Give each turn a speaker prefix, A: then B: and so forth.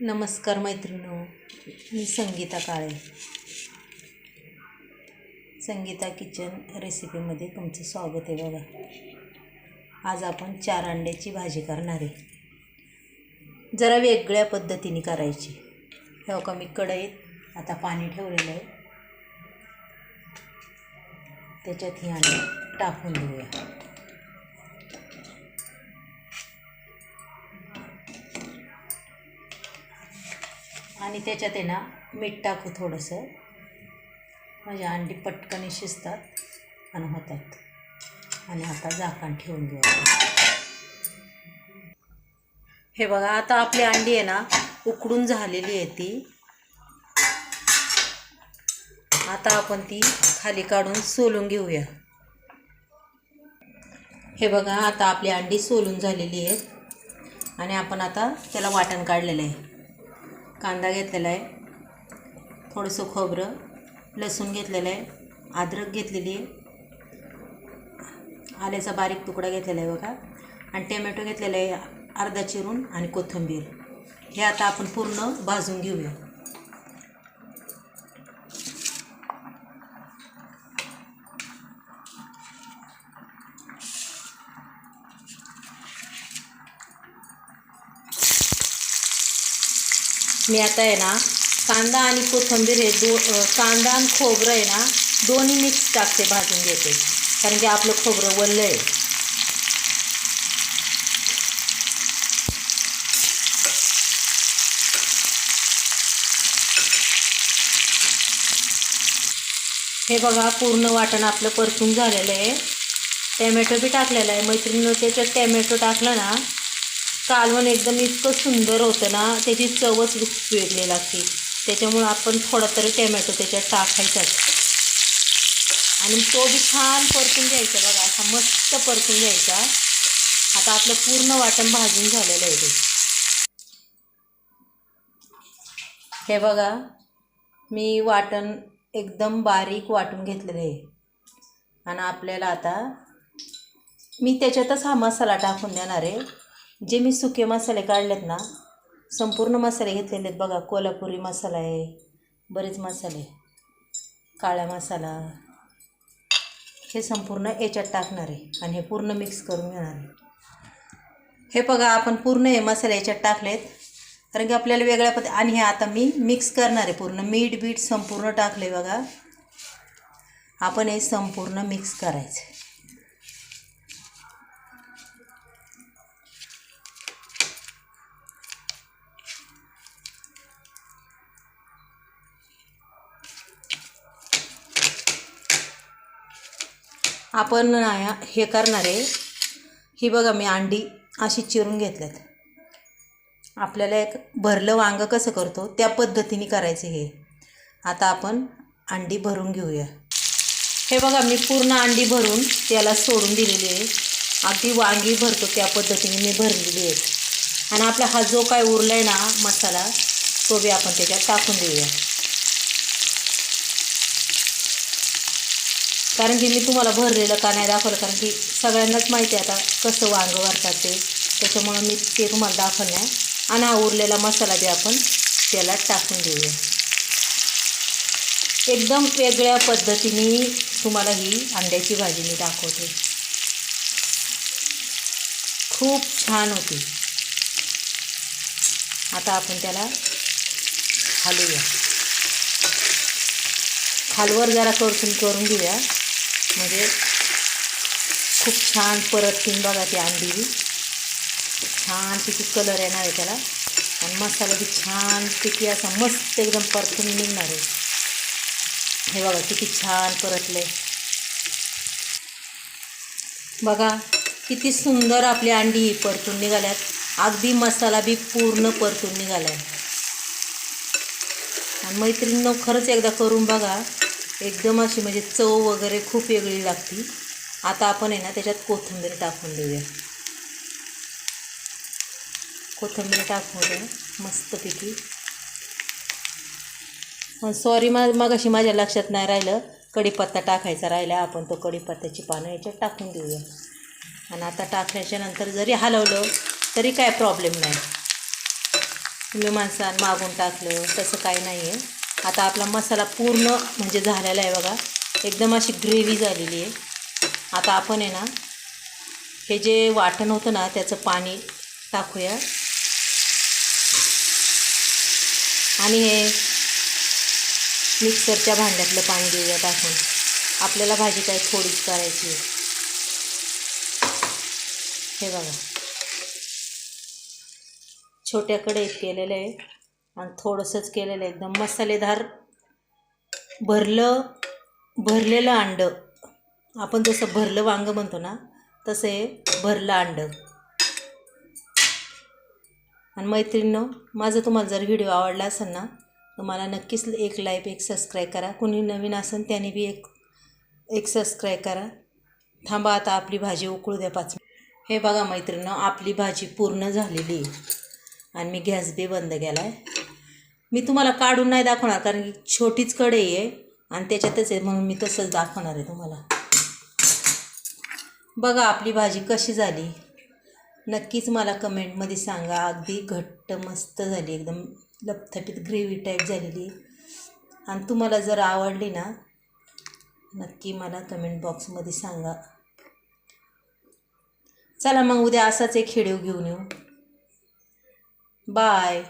A: नमस्कार मैत्रिणो मी संगीता काळे. संगीता किचन रेसिपीमध्ये तुमचं स्वागत आहे बघा. आज आपण चार अंड्याची भाजी करणार आहे. जरा वेगळ्या पद्धतीने करायची. हे का मी कढईत आता पाणी ठेवलेलं आहे. त्याच्यात ही अंडी टाकून देऊया. आणि त्याच्यात आहे ना मीठ टाकू थोडंसं. म्हणजे अंडी पटकन शिजतात आणि होतात. आणि आता झाकण ठेवून घेऊ हे बघा आता आपली अंडी आहे ना उकडून झालेली आहे ती. आता आपण ती खाली काढून सोलून घेऊया. हे बघा आता आपली अंडी सोलून झालेली आहेत आणि आपण आता त्याला वाटण काढलेलं आहे. कांदा घेतलेला आहे. थोडंसं खोबरं लसूण घेतलेलं आहे. अद्रक घेतलेली आहे. आल्याचा बारीक तुकडा घेतलेला आहे बघा. आणि टमॅटो घेतलेला आहे अर्धा चिरून आणि कोथिंबीर. हे आता आपण पूर्ण भाजून घेऊया. मी आता आहे ना कांदा आणि कोथिंबीर हे दो कांदा आणि खोबरं आहे ना दोन्ही मिक्स टाकते भाजून घेते. कारण की आपलं खोबरं वल्लं आहे. हे बघा पूर्ण वाटण आपलं परतून झालेलं आहे. टॅमॅटो बी टाकलेला आहे. मैत्रिणीनं त्याच्यात टॅमॅटो टाकलं ना कालवण एकदम इतकं सुंदर होतं ना त्याची चवच वेगळी लागते. त्याच्यामुळं आपण थोडा तरी टॅमॅटो त्याच्यात टाकायचाच आणि तो बी छान परतून घ्यायचा बघा असा मस्त परतून घ्यायचा. आता आपलं पूर्ण वाटण भाजून झालेलं आहे ते. हे बघा मी वाटण एकदम बारीक वाटून घेतलेलं आहे. आणि आपल्याला आता मी त्याच्यातच हा मसाला टाकून देणार आहे. जे मी सुके मसाले काढलेत ना संपूर्ण मसाले घेतलेले आहेत बघा. कोल्हापुरी मसाला आहे बरेच मसाले. काळा मसाला. हे संपूर्ण याच्यात टाकणार आहे आणि हे पूर्ण मिक्स करून घेणार आहे. हे बघा आपण पूर्ण हे मसाले याच्यात टाकलेत. कारण की आपल्याला वेगळ्या पद्धती आणि हे आता मी मिक्स करणार आहे पूर्ण. मीठ बीठ संपूर्ण टाकले बघा. आपण हे संपूर्ण मिक्स करायचं आपण ना हे करणार आहे ही बघा मी अंडी अशी चिरून घेतल्यात. आपल्याला एक भरलं वांगं कसं करतो त्या पद्धतीने करायचं हे. आता आपण अंडी भरून घेऊया. हे बघा मी पूर्ण अंडी भरून त्याला सोडून दिलेली आहे. अगदी वांगी भरतो त्या पद्धतीने मी भरलेली आहेत आणि आपला हा जो काय उरला आहे ना मसाला तो बी आपण त्याच्यात टाकून देऊया. कारण की मी तुम्हाला भरलेलं का नाही दाखवलं? कारण की सगळ्यांनाच माहिती आहे आता कसं वांगं भरतात ते. त्याच्यामुळं मी ते तुम्हाला दाखवलं आहे. आणि हा उरलेला मसाला बी आपण त्याला टाकून देऊया. एकदम वेगळ्या पद्धतीने तुम्हाला ही अंड्याची भाजी मी दाखवते. खूप छान होती. आता आपण त्याला हलवूया खालवर जरा करसून करून घेऊया. म्हणजे खूप छान परततीन बघा ती अंडी. छान तिची कलर येणार आहे त्याला. आणि मसाला बी छान पिकी असा मस्त एकदम परतून निघणार आहे. हे बघा किती छान परतले बघा किती सुंदर आपली अंडी ही परतून निघाल्यात. अगदी मसाला बी पूर्ण परतून निघाला आहे आणि मैत्रिणीनं खरंच एकदा करून बघा. एकदम अशी म्हणजे चव वगैरे खूप वेगळी लागती. आता आपण आहे ना त्याच्यात कोथिंबीर टाकून देऊया. कोथिंबीर टाकून द्या मस्तपैकी पण सॉरी मा मगाशी माझ्या लक्षात नाही राहिलं. कढीपत्ता टाकायचा राहिला आपण तो कढीपत्त्याची पानं याच्यात टाकून देऊया. आणि आता टाकल्याच्या नंतर जरी हलवलं तरी काय प्रॉब्लेम नाही. तुम्ही माणसान मागून टाकलं तसं काही नाही आहे आता आपला मसाला पूर्ण म्हणजे झालेला आहे बघा. एकदम अशी ग्रेव्ही झालेली आहे. आता आपण आहे ना हे जे वाटण होतं ना त्याचं पाणी टाकूया. आणि हे मिक्सरच्या भांड्यातलं पाणी देऊया टाकून. आपल्याला भाजी काय थोडीच करायची आहे. हे बघा. छोट्या कढईत केलेलं आहे. आणि थोडंसंच केलेलं आहे. एकदम मसालेदार भरलं भरलेलं अंडं. आपण जसं भरलं वांगं म्हणतो ना तसं हे भरलं अंडं. आणि मैत्रिणीनं माझं तुम्हाला जर व्हिडिओ आवडला असेल ना तर मला नक्कीच एक लाईक एक सबस्क्राईब करा. कोणी नवीन असेल त्याने बी एक एक सबस्क्राईब करा. थांबा आता आपली भाजी उकळू द्या पाच हे बघा मैत्रिणीनं आपली भाजी पूर्ण झालेली आहे. आणि मी गॅस बी बंद केला आहे मी तुम्हाला काढून नाही दाखवणार कारण की छोटीच कढई आहे आणि त्याच्यातच आहे म्हणून मी तसंच दाखवणार आहे तुम्हाला. बघा आपली भाजी कशी झाली. नक्कीच मला कमेंटमध्ये सांगा अगदी घट्ट मस्त झाली एकदम लपथपीत ग्रेव्ही टाईप झालेली. आणि तुम्हाला जर आवडली ना नक्की मला कमेंट बॉक्समध्ये सांगा. चला मग उद्या असाच एक व्हिडिओ घेऊन येऊ. बाय.